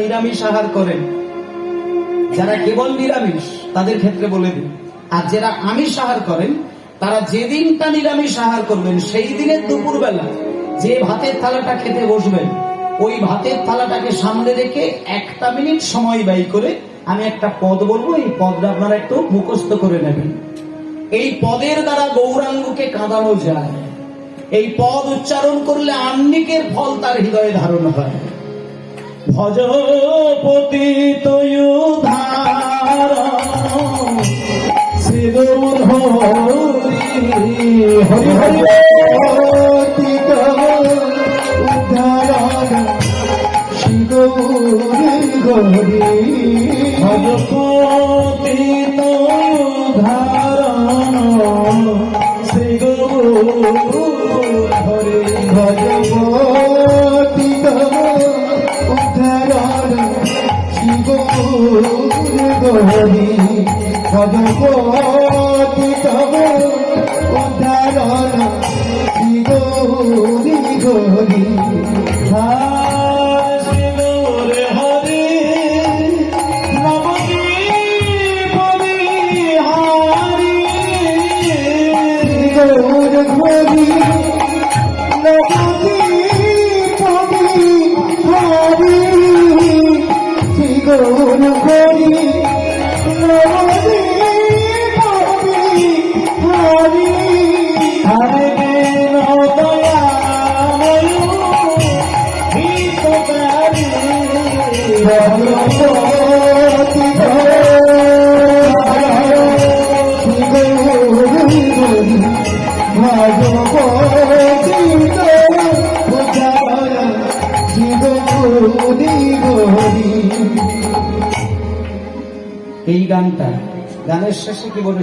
নিরামিষ আহার করেন। যারা কেবল নিরামিষ, তাদের ক্ষেত্রে বলে দিন আর যারা আমিষ আহার করেন, তারা যেদিনটা নিরামিষ আহার করবেন, সেই দিনের দুপুরবেলা যে ভাতের থালাটা খেতে বসবেন, ওই ভাতের থালাটাকে সামনে রেখে একটা মিনিট সময় ব্যয় করে আমি একটা পদ বলব, এই পদটা আপনারা একটু মুখস্থ করে নেবেন। এই পদের দ্বারা গৌরাঙ্গকে কাঁদানো যায়। এই পদ উচ্চারণ করলে আন্নিকের ফল তার হৃদয়ে ধারণ হয়। ভজপতি তয়ুধার শ্রীগুণ হরি হরি হরি ভজপতি তয়ুধার শ্রীগুণ হরি ভজপতি গহরি ভজপতি তব উদ্ধারণ হরি গৌর। হরি গৌর ঘরি এই গানটা গানের শেষে কি বলে